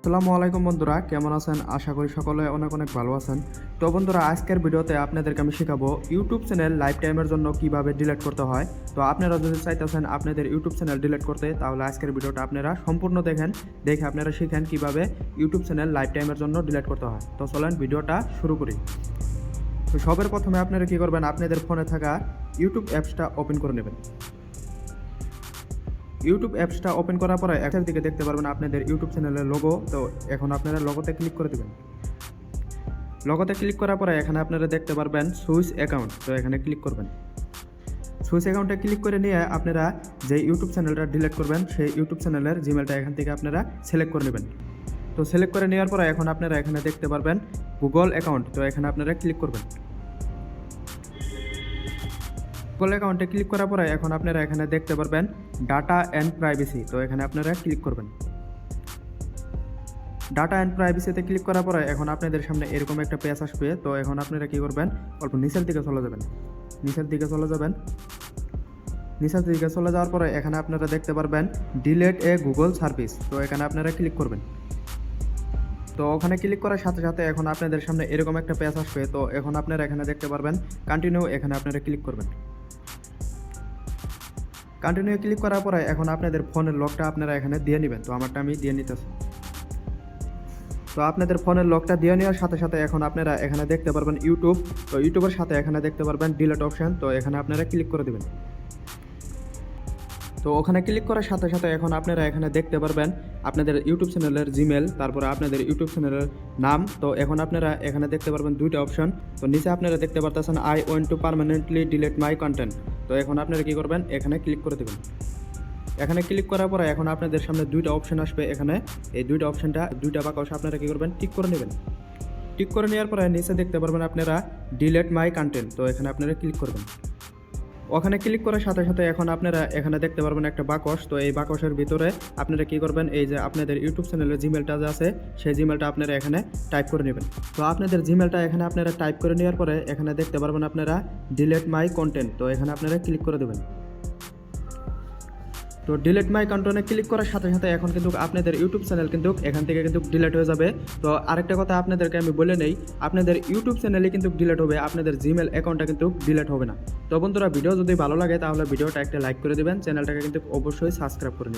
আসসালামু আলাইকুম বন্ধুরা, কেমন আছেন? আশা করি সকলে অনেক অনেক ভালো আছেন। তো বন্ধুরা, আজকের ভিডিওতে আপনাদেরকে আমি শেখাবো ইউটিউব চ্যানেল লাইফ টাইমের জন্য কীভাবে ডিলিট করতে হয়। তো আপনারা যদি চাইতেছেন আপনাদের ইউটিউব চ্যানেল ডিলিট করতে, তাহলে আজকের ভিডিওটা আপনারা সম্পূর্ণ দেখেন। দেখে আপনারা শিখেন কীভাবে ইউটিউব চ্যানেল লাইফ টাইমের জন্য ডিলিট করতে হয়। তো চলেন ভিডিওটা শুরু করি। তো সবের প্রথমে আপনারা কি করবেন, আপনাদের ফোনে থাকা ইউটিউব অ্যাপসটা ওপেন করে নেবেন। ইউটিউব অ্যাপসটা ওপেন করার পরে এখান দিকে দেখতে পারবেন আপনাদের ইউটিউব চ্যানেলের লোগো তো এখন আপনারা লোগোতে ক্লিক করে দেবেন। লোগোতে ক্লিক করার পরে এখানে আপনারা দেখতে পারবেন সুইচ অ্যাকাউন্ট তো এখানে ক্লিক করবেন। সুইচ অ্যাকাউন্টে ক্লিক করে নিয়ে আপনারা যে ইউটিউব চ্যানেলটা ডিলিট করবেন, সেই ইউটিউব চ্যানেলের জিমেলটা এখান থেকে আপনারা সিলেক্ট করে নেবেন। তো সিলেক্ট করে নেওয়ার পরে এখন আপনারা এখানে দেখতে পারবেন গুগল অ্যাকাউন্ট তো এখানে আপনারা ক্লিক করবেন। গুগল অ্যাকাউন্টে ক্লিক করার পরে এখন আপনারা এখানে দেখতে পারবেন ডাটা অ্যান্ড প্রাইভেসি তো এখানে আপনারা ক্লিক করবেন। ডাটা অ্যান্ড প্রাইভেসিতে ক্লিক করার পরে এখন আপনাদের সামনে এরকম একটা পেজ আসবে। তো এখন আপনারা কী করবেন? অল্প নিচের দিকে চলে যাবেন। নিচের দিকে চলে যাবেন। নিচের দিকে চলে যাওয়ার পরে এখানে আপনারা দেখতে পারবেন ডিলেট এ গুগল সার্ভিস তো এখানে আপনারা ক্লিক করবেন। তো ওখানে ক্লিক করার সাথে সাথে এখন আপনাদের সামনে এরকম একটা পেজ আসবে। তো এখন আপনারা এখানে দেখতে পারবেন কন্টিনিউ এখানে আপনারা ক্লিক করবেন। কন্টিনিউ ক্লিক করার পরে এখন আপনাদের ফোনের লকটা আপনারা এখানে দিয়ে নেবেন। তো আমারটা আমি দিয়ে নিতেছি। তো আপনাদের ফোনের লকটা দিয়ে নেওয়ার সাথে সাথে এখন আপনারা এখানে দেখতে পারবেন ইউটিউব তো ইউটিউবের সাথে এখানে দেখতে পারবেন ডিলেট অপশন তো এখানে আপনারা ক্লিক করে দেবেন। তো ওখানে ক্লিক করার সাথে সাথে এখন আপনারা এখানে দেখতে পারবেন আপনাদের ইউটিউব চ্যানেলের জিমেল তারপরে আপনাদের ইউটিউব চ্যানেলের নাম। তো এখন আপনারা এখানে দেখতে পারবেন দুইটা অপশন তো নিচে আপনারা দেখতে পারতেছেন I went to permanently delete my content তো এখন আপনারা কী করবেন? এখানে ক্লিক করে দেবেন। এখানে ক্লিক করার পরে এখন আপনাদের সামনে দুইটা অপশান আসবে। এখানে এই দুইটা অপশনটা দুইটা বাক্স আপনারা কী করবেন? টিক করে নেবেন। টিক করে নেওয়ার পরে নিচে দেখতে পারবেন আপনারা ডিলেট মাই কন্টেন্ট তো এখানে আপনারা ক্লিক করবেন। ওখানে ক্লিক করার সাথে সাথে এখন আপনারা এখানে দেখতে পারবেন একটা বাকস তো এই বাকসের ভিতরে আপনারা কি করবেন, এই যে আপনাদের ইউটিউব চ্যানেলের জিমেলটা যে আছে, সেই জিমেলটা আপনারা এখানে টাইপ করে নেবেন। তো আপনাদের জিমেলটা এখানে আপনারা টাইপ করে নেওয়ার পরে এখানে দেখতে পারবেন আপনারা ডিলেট মাই কন্টেন্ট তো এখানে আপনারা ক্লিক করে দেবেন। তো ডিলেট মাই কন্টনে ক্লিক করার সাথে সাথে এখন কিন্তু আপনাদের ইউটিউব চ্যানেল কিন্তু এখান থেকে কিন্তু ডিলেট হয়ে যাবে। তো আরেকটা কথা আপনাদেরকে আমি বলে নেই, আপনাদের ইউটিউব চ্যানেলে কিন্তু ডিলেট হবে, আপনাদের জিমেল অ্যাকাউন্টটা কিন্তু ডিলেট হবে না। তো বন্ধুরা ভিডিও যদি ভালো লাগে তাহলে ভিডিওটা একটা লাইক করে দেবেন চ্যানেলটাকে কিন্তু অবশ্যই সাবস্ক্রাইব করে নেবেন।